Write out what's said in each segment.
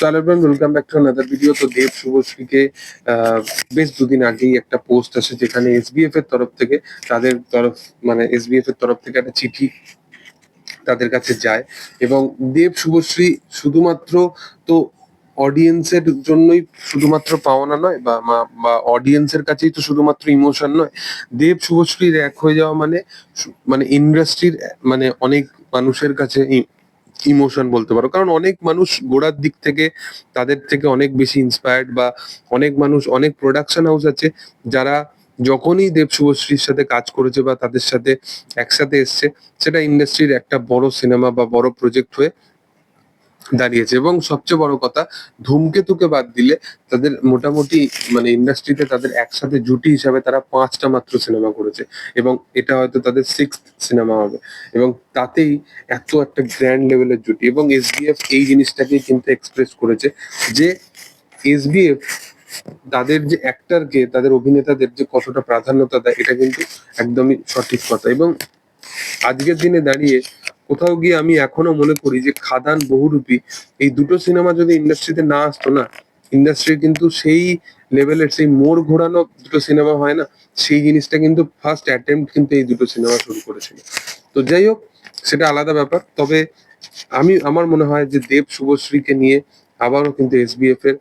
সালারবান welcome back to another video তো দেব শুভশ্রীকে বেশ দুদিন আগেই একটা পোস্ট আসে যেখানে এসবিএফ এর তরফ থেকে, তাদের তরফ মানে এসবিএফ এর তরফ থেকে একটা চিঠি তাদের কাছে যায়। এবং দেব শুভশ্রী শুধুমাত্র তো অডিয়েন্সের জন্যই শুধুমাত্র পাওনা নয়, বা বা অডিয়েন্সের কাছেই তো শুধুমাত্র ইমোশন নয়, দেব শুভশ্রীর এক হয়ে যাওয়া মানে মানে ইন্ডাস্ট্রির মানে অনেক মানুষের কাছে ইমোশন বলতে পারো। কারণ অনেক মানুষ গোড়ার দিক থেকে তাদের থেকে অনেক বেশি ইন্সপায়ার্ড বা অনেক মানুষ, অনেক প্রোডাকশন হাউস আছে যারা যখনই দেব শুভশ্রীর সাথে কাজ করেছে বা তাদের সাথে একসাথে এসছে, সেটা ইন্ডাস্ট্রির একটা বড় সিনেমা বা বড় প্রজেক্ট হয়ে দাঁড়িয়েছে। এবং সবচেয়ে বড় কথা, ধূমকেতুকে বাদ দিলে তাদের মোটামুটি মানে ইন্ডাস্ট্রিতে তাদের একসাথে জুটি হিসাবে তারা পাঁচটা মাত্র সিনেমা করেছে। এবং এটা হয়তো তাদের সিক্স সিনেমা হবে। এবং তাতেই এত একটা গ্র্যান্ড লেভেলের জুটি। এবং এসবিএফ এই জিনিসটাকেই কিন্তু এক্সপ্রেস করেছে যে এসবিএফ তাদের যে অ্যাক্টরকে তাদের অভিনেতাদের যে কতটা প্রাধান্যতা দেয়, এটা কিন্তু একদমই সঠিক কথা। এবং আজকের দিনে দাঁড়িয়ে কোথাও গিয়ে আমি এখনও মনে করি যে খাদান বহুরূপী। এই দুটো সিনেমা যদি ইন্ডাস্ট্রিতে না আসতো না ইন্ডাস্ট্রি কিন্তু সেই লেভেলের সেই মোড় ঘোরানো দুটো সিনেমা হয় না, সেই জিনিসটা কিন্তু ফার্স্ট অ্যাটেম্প কিন্তু এই দুটো সিনেমা শুরু করেছিল। তো যাই হোক, সেটা আলাদা ব্যাপার। তবে আমি, আমার মনে হয় যে দেব শুভশ্রীকে নিয়ে আবারও কিন্তু এসবিএফ এর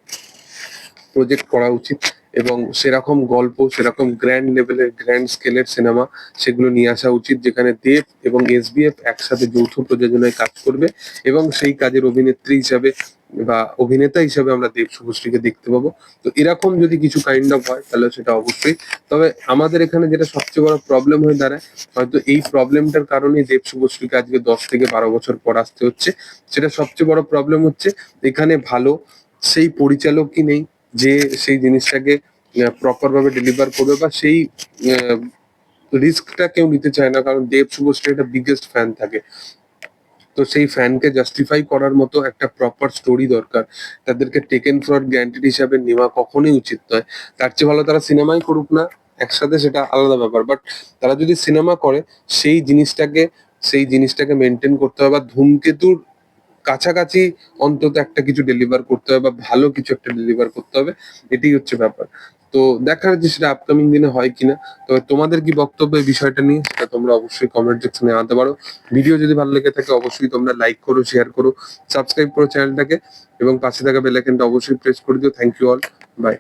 প্রজেক্ট করা উচিত। এবং সেরকম গল্প, সেরকম গ্র্যান্ড লেভেলের গ্র্যান্ড স্কেলের সিনেমা সেগুলো নিয়ে আসা উচিত, যেখানে দেব এবং এসবিএফ একসাথে যৌথ প্রযোজনায় কাজ করবে এবং সেই কাজের অভিনেত্রী হিসাবে বা অভিনেতা হিসাবে আমরা দেব শুভশ্রীকে দেখতে পাবো। তো এরকম যদি কিছু কাইন্ড অফ হয়, তাহলে সেটা অবশ্যই। তবে আমাদের এখানে যেটা সবচেয়ে বড় প্রবলেম হয়ে দাঁড়ায়, হয়তো এই প্রবলেমটার কারণেই দেব শুভশ্রীকে আজকে দশ থেকে বারো বছর পর আসতে হচ্ছে। সেটা সবচেয়ে বড় প্রবলেম হচ্ছে, এখানে ভালো, সেই পরিচালকই নেই যে সেই জিনিসটাকে প্রপার ভাবে ডেলিভার করবে বা সেই রিস্কটা কেউ নিতে চায় না, কারণ দেব শুভশ্রী একটা বিগেস্ট ফ্যান থাকে। তো সেই ফ্যানকে জাস্টিফাই করার মতো একটা প্রপার স্টোরি দরকার। তাদেরকে টেকেন ফ্রড গ্যান্টেড হিসাবে নেওয়া কখনোই উচিত নয়। তার চেয়ে ভালো তারা সিনেমাই করুক না, একসাথে সেটা আলাদা ব্যাপার। বাট তারা যদি সিনেমা করে, সেই জিনিসটাকে সেই জিনিসটাকে মেনটেন করতে হবে বা ধূমকেতুর কাছাকাছি অন্তত একটা কিছু ডেলিভার করতে হবে বা ভালো কিছু একটা ডেলিভার করতে হবে, এটাই হচ্ছে ব্যাপার। তো দেখার যে সেটা আপকামিং দিনে হয় কিনা, তবে তোমাদের কি বক্তব্য এই বিষয়টা নিয়ে, সেটা তোমরা অবশ্যই কমেন্ট সেকশনে আনতে পারো। ভিডিও যদি ভালো লেগে থাকে, অবশ্যই তোমরা লাইক করো শেয়ার করো সাবস্ক্রাইব করো চ্যানেলটাকে এবং পাশে থাকা বেলাইকনটা অবশ্যই প্রেস করে দিও। Thank you all by